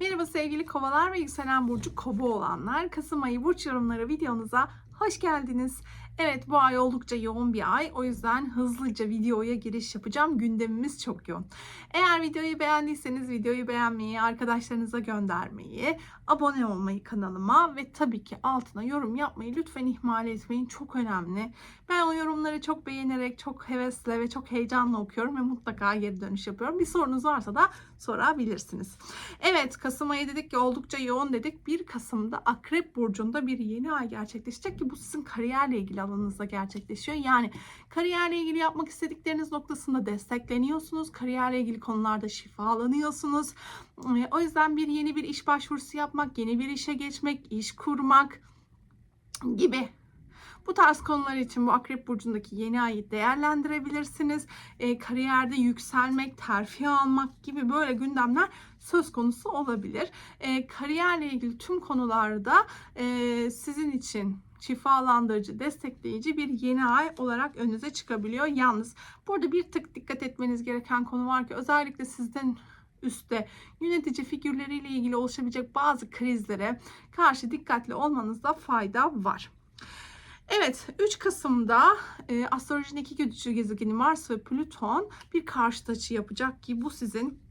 Merhaba sevgili kovalar ve yükselen burcu kova olanlar. Kasım ayı burç yorumları videonuza hoş geldiniz. Evet bu ay oldukça yoğun bir ay. O yüzden hızlıca videoya giriş yapacağım. Gündemimiz çok yoğun. Eğer videoyu beğendiyseniz videoyu beğenmeyi, arkadaşlarınıza göndermeyi, abone olmayı kanalıma ve tabii ki altına yorum yapmayı lütfen ihmal etmeyin. Çok önemli. Ben o yorumları çok beğenerek, çok hevesle ve çok heyecanla okuyorum ve mutlaka geri dönüş yapıyorum. Bir sorunuz varsa da sorabilirsiniz. Evet Kasım ayı dedik ki oldukça yoğun dedik. 1 Kasım'da Akrep Burcu'nda bir yeni ay gerçekleşecek ki bu sizin kariyerle ilgili alanınızda gerçekleşiyor. Yani kariyerle ilgili yapmak istedikleriniz noktasında destekleniyorsunuz. Kariyerle ilgili konularda şifalanıyorsunuz. Ee, O yüzden bir yeni bir iş başvurusu yapmak, yeni bir işe geçmek, iş kurmak gibi bu tarz konular için bu Akrep Burcu'ndaki yeni ayı değerlendirebilirsiniz. E, kariyerde yükselmek, terfi almak gibi böyle gündemler söz konusu olabilir. E, kariyerle ilgili tüm konularda e, sizin için şifalandırıcı, destekleyici bir yeni ay olarak önünüze çıkabiliyor. Yalnız burada bir tık dikkat etmeniz gereken konu var ki özellikle sizden üstte yönetici figürleriyle ilgili oluşabilecek bazı krizlere karşı dikkatli olmanızda fayda var. Evet 3 Kasım'da e, astrolojinin iki güçlü gezegeni Mars ve Plüton bir karşıt açı yapacak ki bu sizin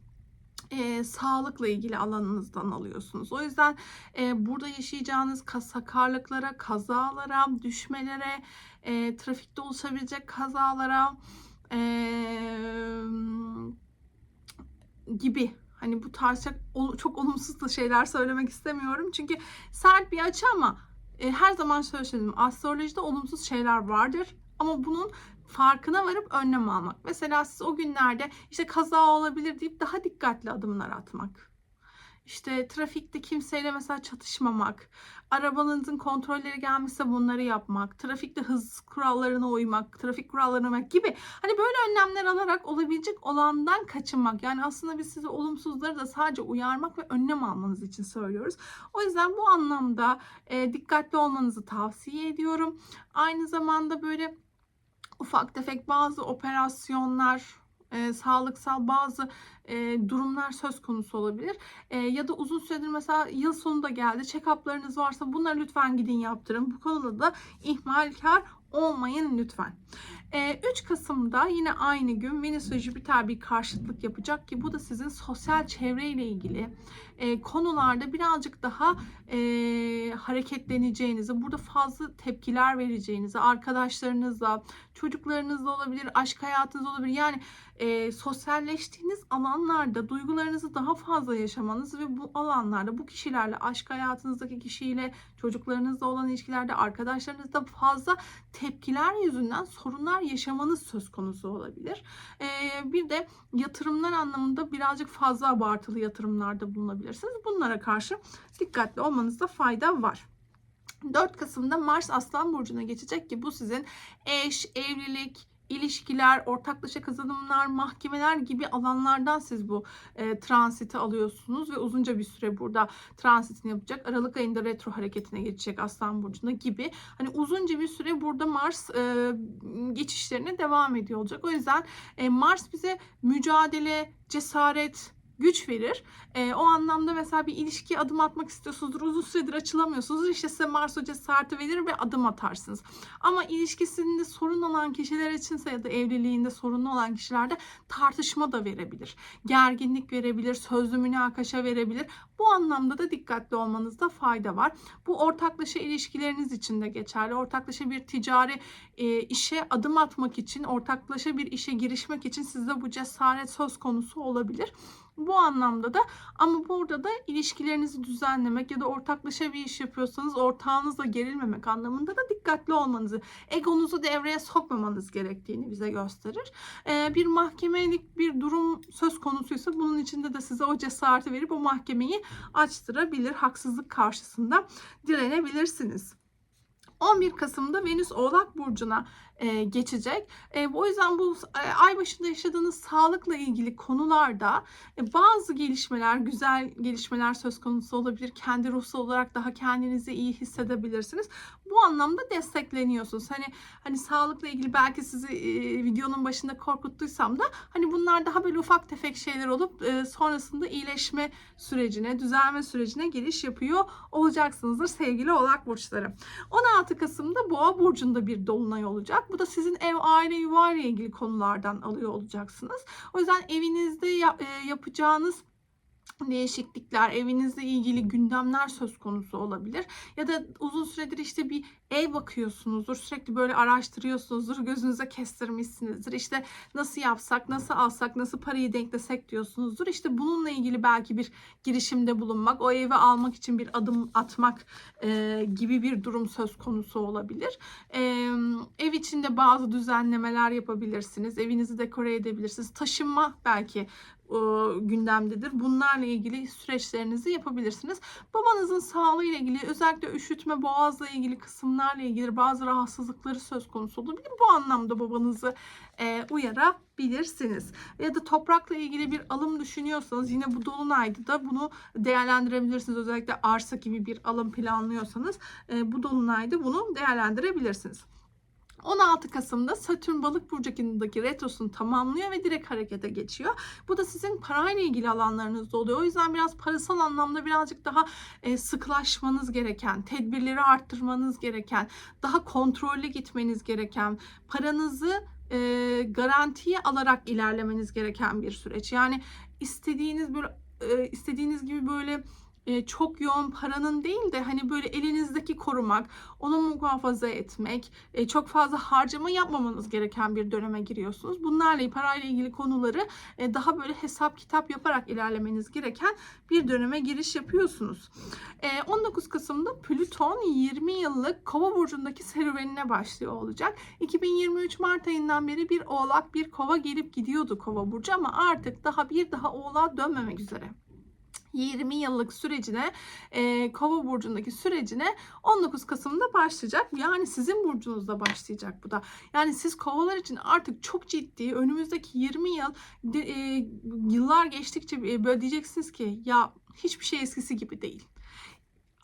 e, sağlıkla ilgili alanınızdan alıyorsunuz. O yüzden e, burada yaşayacağınız sakarlıklara, kazalara, düşmelere, e, trafikte oluşabilecek kazalara e, gibi hani bu tarz çok, ol- çok olumsuz da şeyler söylemek istemiyorum. Çünkü sert bir açı ama e, her zaman şöyle. Astrolojide olumsuz şeyler vardır. Ama bunun farkına varıp önlem almak. Mesela siz o günlerde işte kaza olabilir deyip daha dikkatli adımlar atmak. İşte trafikte kimseyle mesela çatışmamak, arabanızın kontrolleri gelmişse bunları yapmak, trafikte hız kurallarına uymak, trafik kurallarına uymak gibi hani böyle önlemler alarak olabilecek olandan kaçınmak. Yani aslında biz size olumsuzları da sadece uyarmak ve önlem almanız için söylüyoruz. O yüzden bu anlamda e, dikkatli olmanızı tavsiye ediyorum. Aynı zamanda böyle ufak tefek bazı operasyonlar, e, sağlıksal bazı e, durumlar söz konusu olabilir. E, ya da uzun süredir mesela yıl sonu da geldi. Check-up'larınız varsa bunları lütfen gidin yaptırın. Bu konuda da ihmalkar olmayın lütfen. E, 3 Kasım'da yine aynı gün Venüs ve Jüpiter bir karşıtlık yapacak ki bu da sizin sosyal çevreyle ilgili e, konularda birazcık daha e, hareketleneceğinizi, burada fazla tepkiler vereceğinizi, arkadaşlarınızla, çocuklarınızla olabilir, aşk hayatınız olabilir. Yani e, sosyalleştiğiniz alanlarda duygularınızı daha fazla yaşamanız ve bu alanlarda bu kişilerle, aşk hayatınızdaki kişiyle, çocuklarınızla olan ilişkilerde, arkadaşlarınızla fazla tepkiler yüzünden sorunlar yaşamanız söz konusu olabilir. E, bir de yatırımlar anlamında birazcık fazla abartılı yatırımlarda bulunabilirsiniz. Bunlara karşı dikkatli olmanızda fayda var. 4 Kasım'da Mars Aslan Burcu'na geçecek ki bu sizin eş, evlilik, ilişkiler, ortaklaşa kazanımlar, mahkemeler gibi alanlardan siz bu e, transiti alıyorsunuz ve uzunca bir süre burada transitini yapacak. Aralık ayında retro hareketine geçecek Aslan Burcu'na gibi. Hani uzunca bir süre burada Mars e, geçişlerine devam ediyor olacak. O yüzden e, Mars bize mücadele, cesaret, güç verir. E, o anlamda mesela bir ilişkiye adım atmak istiyorsunuzdur. Uzun süredir açılamıyorsunuz. İşte size Mars o cesareti verir ve adım atarsınız. Ama ilişkisinde sorun olan kişiler içinse ya da evliliğinde sorunlu olan kişilerde tartışma da verebilir. Gerginlik verebilir, sözlü münakaşa verebilir. Bu anlamda da dikkatli olmanızda fayda var. Bu ortaklaşa ilişkileriniz için de geçerli. Ortaklaşa bir ticari e, işe adım atmak için, ortaklaşa bir işe girişmek için sizde bu cesaret söz konusu olabilir. Bu anlamda da ama burada da ilişkilerinizi düzenlemek ya da ortaklaşa bir iş yapıyorsanız ortağınızla gerilmemek anlamında da dikkatli olmanızı, egonuzu devreye sokmamanız gerektiğini bize gösterir. Ee, bir mahkemelik bir durum söz konusuysa bunun içinde de size o cesareti verip o mahkemeyi açtırabilir. Haksızlık karşısında direnebilirsiniz. 11 Kasım'da Venüs Oğlak Burcu'na e, geçecek. E, o yüzden bu e, ay başında yaşadığınız sağlıkla ilgili konularda e, bazı gelişmeler, güzel gelişmeler söz konusu olabilir. Kendi ruhsal olarak daha kendinizi iyi hissedebilirsiniz. Bu anlamda destekleniyorsunuz. Hani hani sağlıkla ilgili belki sizi e, videonun başında korkuttuysam da hani bunlar daha böyle ufak tefek şeyler olup e, sonrasında iyileşme sürecine, düzelme sürecine giriş yapıyor olacaksınızdır sevgili Oğlak burçları. 16 Kasım'da Boğa burcunda bir dolunay olacak. Bu da sizin ev, aile, yuva ile ilgili konulardan alıyor olacaksınız. O yüzden evinizde e, yapacağınız değişiklikler, evinizle ilgili gündemler söz konusu olabilir. Ya da uzun süredir işte bir ev bakıyorsunuzdur. Sürekli böyle araştırıyorsunuzdur. Gözünüze kestirmişsinizdir. İşte nasıl yapsak, nasıl alsak, nasıl parayı denklesek diyorsunuzdur. İşte bununla ilgili belki bir girişimde bulunmak, o evi almak için bir adım atmak e, gibi bir durum söz konusu olabilir. E, ev içinde bazı düzenlemeler yapabilirsiniz. Evinizi dekore edebilirsiniz. Taşınma belki gündemdedir. Bunlarla ilgili süreçlerinizi yapabilirsiniz. Babanızın sağlığı ile ilgili özellikle üşütme, boğazla ilgili kısımlarla ilgili bazı rahatsızlıkları söz konusu olabilir. Bu anlamda babanızı e, uyarabilirsiniz. Ya da toprakla ilgili bir alım düşünüyorsanız yine bu dolunayda da bunu değerlendirebilirsiniz. Özellikle arsa gibi bir alım planlıyorsanız e, bu dolunayda bunu değerlendirebilirsiniz. 16 Kasım'da Satürn balık burcundaki retrosunu tamamlıyor ve direkt harekete geçiyor. Bu da sizin parayla ilgili alanlarınızda oluyor. O yüzden biraz parasal anlamda birazcık daha e, sıklaşmanız gereken, tedbirleri arttırmanız gereken, daha kontrollü gitmeniz gereken, paranızı e, garantiye alarak ilerlemeniz gereken bir süreç. Yani istediğiniz böyle e, istediğiniz gibi böyle e, çok yoğun paranın değil de hani böyle elinizdeki korumak, onu muhafaza etmek, e, çok fazla harcama yapmamanız gereken bir döneme giriyorsunuz. Bunlarla parayla ilgili konuları e, daha böyle hesap kitap yaparak ilerlemeniz gereken bir döneme giriş yapıyorsunuz. E, 19 Kasım'da Plüton 20 yıllık Kova burcundaki serüvenine başlıyor olacak. 2023 Mart ayından beri bir Oğlak, bir Kova gelip gidiyordu Kova burcu ama artık daha bir daha Oğlak dönmemek üzere. 20 yıllık sürecine e, Kova burcundaki sürecine 19 Kasım'da başlayacak. Yani sizin burcunuzda başlayacak bu da. Yani siz kovalar için artık çok ciddi önümüzdeki 20 yıl e, yıllar geçtikçe e, böyle diyeceksiniz ki ya hiçbir şey eskisi gibi değil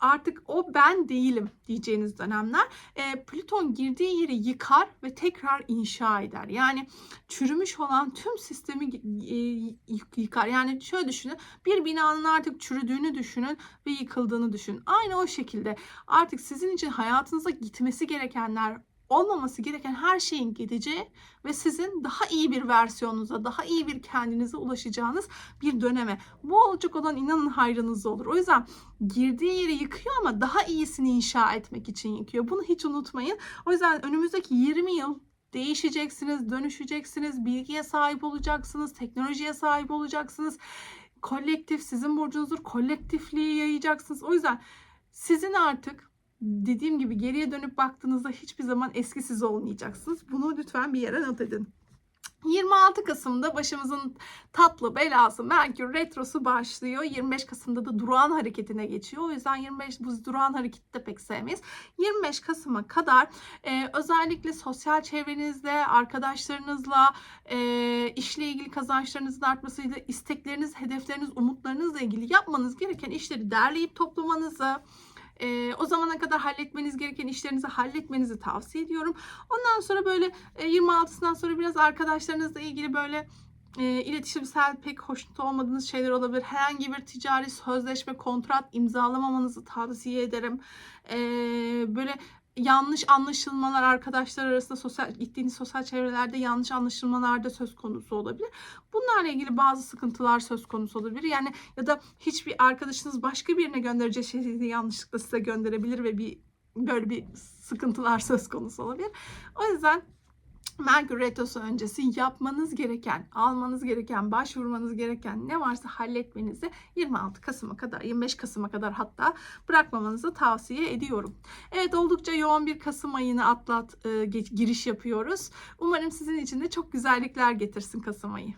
artık o ben değilim diyeceğiniz dönemler. E, Plüton girdiği yeri yıkar ve tekrar inşa eder. Yani çürümüş olan tüm sistemi e, yıkar. Yani şöyle düşünün. Bir binanın artık çürüdüğünü düşünün ve yıkıldığını düşünün. Aynı o şekilde artık sizin için hayatınıza gitmesi gerekenler olmaması gereken her şeyin gideceği ve sizin daha iyi bir versiyonunuza, daha iyi bir kendinize ulaşacağınız bir döneme. Bu olacak olan inanın hayrınız olur. O yüzden girdiği yeri yıkıyor ama daha iyisini inşa etmek için yıkıyor. Bunu hiç unutmayın. O yüzden önümüzdeki 20 yıl değişeceksiniz, dönüşeceksiniz, bilgiye sahip olacaksınız, teknolojiye sahip olacaksınız. Kolektif sizin burcunuzdur. Kolektifliği yayacaksınız. O yüzden sizin artık dediğim gibi geriye dönüp baktığınızda hiçbir zaman eski siz olmayacaksınız. Bunu lütfen bir yere not edin. 26 Kasım'da başımızın tatlı belası Merkür Retrosu başlıyor. 25 Kasım'da da durağan hareketine geçiyor. O yüzden 25 bu durağan hareketi de pek sevmeyiz. 25 Kasım'a kadar e, özellikle sosyal çevrenizde, arkadaşlarınızla, e, işle ilgili kazançlarınızın artmasıyla, istekleriniz, hedefleriniz, umutlarınızla ilgili yapmanız gereken işleri derleyip toplamanızı, e, o zamana kadar halletmeniz gereken işlerinizi halletmenizi tavsiye ediyorum. Ondan sonra böyle e, 26'sından sonra biraz arkadaşlarınızla ilgili böyle e, iletişimsel pek hoşnut olmadığınız şeyler olabilir. Herhangi bir ticari sözleşme, kontrat imzalamamanızı tavsiye ederim. E, böyle yanlış anlaşılmalar arkadaşlar arasında sosyal gittiğiniz sosyal çevrelerde yanlış anlaşılmalar da söz konusu olabilir. Bunlarla ilgili bazı sıkıntılar söz konusu olabilir. Yani ya da hiçbir arkadaşınız başka birine göndereceği şeyi yanlışlıkla size gönderebilir ve bir böyle bir sıkıntılar söz konusu olabilir. O yüzden Merkür Retrosu öncesi yapmanız gereken, almanız gereken, başvurmanız gereken ne varsa halletmenizi 26 Kasım'a kadar, 25 Kasım'a kadar hatta bırakmamanızı tavsiye ediyorum. Evet oldukça yoğun bir Kasım ayını atlat e, giriş yapıyoruz. Umarım sizin için de çok güzellikler getirsin Kasım ayı.